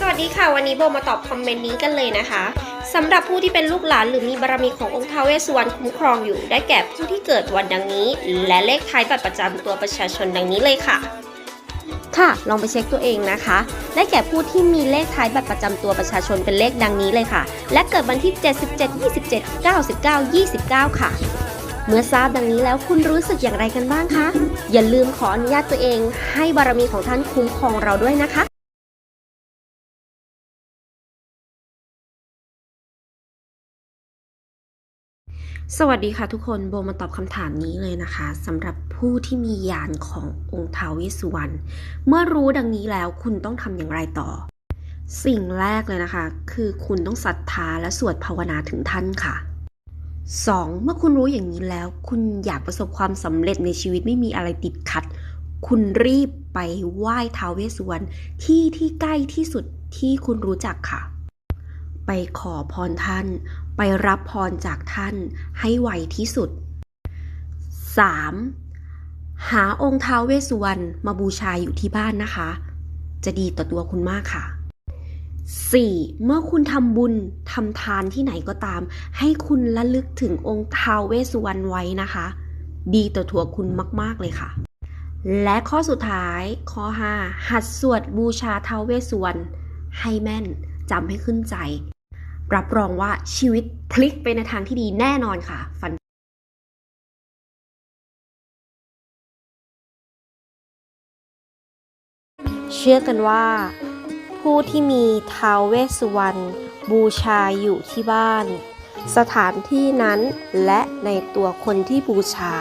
สวัสดีค่ะ วันนี้โบมาตอบคอมเมนต์นี้กันเลยนะคะสำหรับผู้ที่เป็นลูกหลานหรือมีบารมีขององค์ท้าวเวสสุวรรณคุ้มครองอยู่ ได้แก่ผู้ที่เกิดวันดังนี้ และเลขท้ายบัตรประจำตัวประชาชนดังนี้เลยค่ะ ค่ะลองไปเช็คตัวเองนะคะ ได้แก่ผู้ที่มีเลขท้ายบัตรประจำตัวประชาชนเป็นเลขดังนี้เลยค่ะ และเกิดวันที่ 77 27 99 29 ค่ะเมื่อทราบดังนี้แล้วคุณรู้สึกอย่างไรกันบ้างคะ อย่าลืมขออนุญาตตัวเองให้บารมีของท่านคุ้มครองเราด้วยนะคะ สวัสดีค่ะทุกคนโบมาตอบคำถามนี้เลยนะคะสำหรับผู้ที่มียานขององค์ท้าวเวสสุวรรณเมื่อรู้ดังนี้แล้วคุณต้องทำอย่างไรต่อ สิ่งแรกเลยนะคะ คือคุณต้องศรัทธาและสวดภาวนาถึงท่านค่ะ 2. เมื่อคุณรู้อย่างนี้แล้ว คุณอยากประสบความสำเร็จในชีวิตไม่มีอะไรติดขัด คุณรีบไปไหว้ท้าวเวสสุวรรณที่ที่ใกล้ที่สุดที่คุณรู้จักค่ะ ไปขอพรท่าน ไปรับพรจากท่านให้ไวที่สุด 3. หาองค์ท้าวเวสสุวรรณมาบูชาอยู่ที่บ้านนะคะ จะดีต่อตัวคุณมากค่ะ 4. เมื่อคุณทำบุญทำทานที่ไหนก็ตาม ให้คุณระลึกถึงองค์ท้าวเวสสุวรรณไว้นะคะ ดีต่อตัวคุณมาก ๆ เลยค่ะ และข้อสุดท้ายข้อ 5 หัดสวดบูชาท้าวเวสสุวรรณให้แม่นจำให้ขึ้นใจ รับรองว่าชีวิตพลิกไปในทางที่ดีแน่นอนค่ะฟันเชื่อกันว่า ผู้ที่มีท้าวเวสสุวรรณบูชาอยู่ที่บ้าน สถานที่นั้นและในตัวคนที่บูชา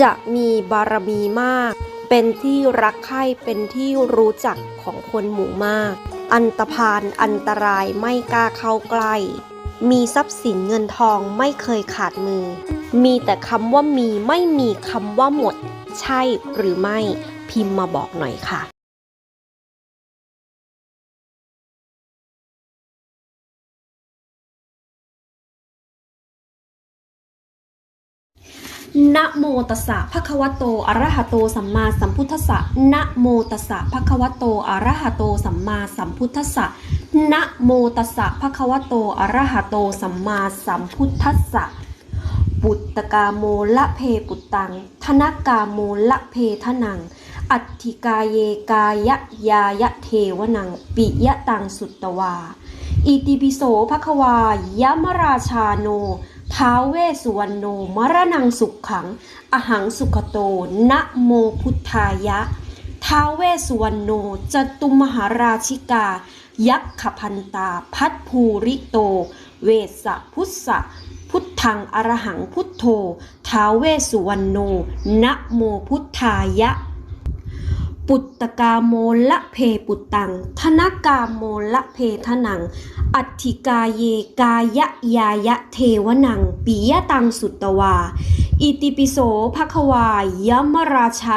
จะมีบารมีมาก เป็นที่รักใคร่เป็นที่รู้จักของคนหมู่มาก อันตรพานอันตรายไม่กล้าเข้าใกล้ มีทรัพย์สินเงินทองไม่เคยขาดมือ มีแต่คำว่ามีไม่มีคำว่าหมด ใช่หรือไม่พิมพ์มาบอกหน่อยค่ะ นะโมตัสสะภะคะวะโตอะระหะโตสัมมาสัมพุทธัสสะนะโมตัสสะภะคะวะโตอะระหะโตสัมมาสัมพุทธัสสะนะโมตัสสะภะคะวะโตอะระหะโตสัมมาสัมพุทธัสสะปุตตกาโมละเพปุตตัง ธนกาโมละเพทนัง อัตถิกาเยกายะยายะเทวนัง ปิยะตังสุตตวา อิติปิโสภควายมราชาโน ท้าเวสุวรรณโนมรณังสุขขัง อหังสุขโต นะโมพุทธายะ ท้าเวสุวรรณโนจตุมหาราชิกา ยักขพันตา พัทภูริโต เวสพุทธะพุทธังอรหังพุทโธ ท้าเวสุวรรณโน นะโมพุทธายะ ปุตตกาโมละเพปุตตัง ธนกาโมละเพทนัง อัติกาเยกายะยายะเทวนังปิยะตังสุตตวา อิติปิโสภควายมราชา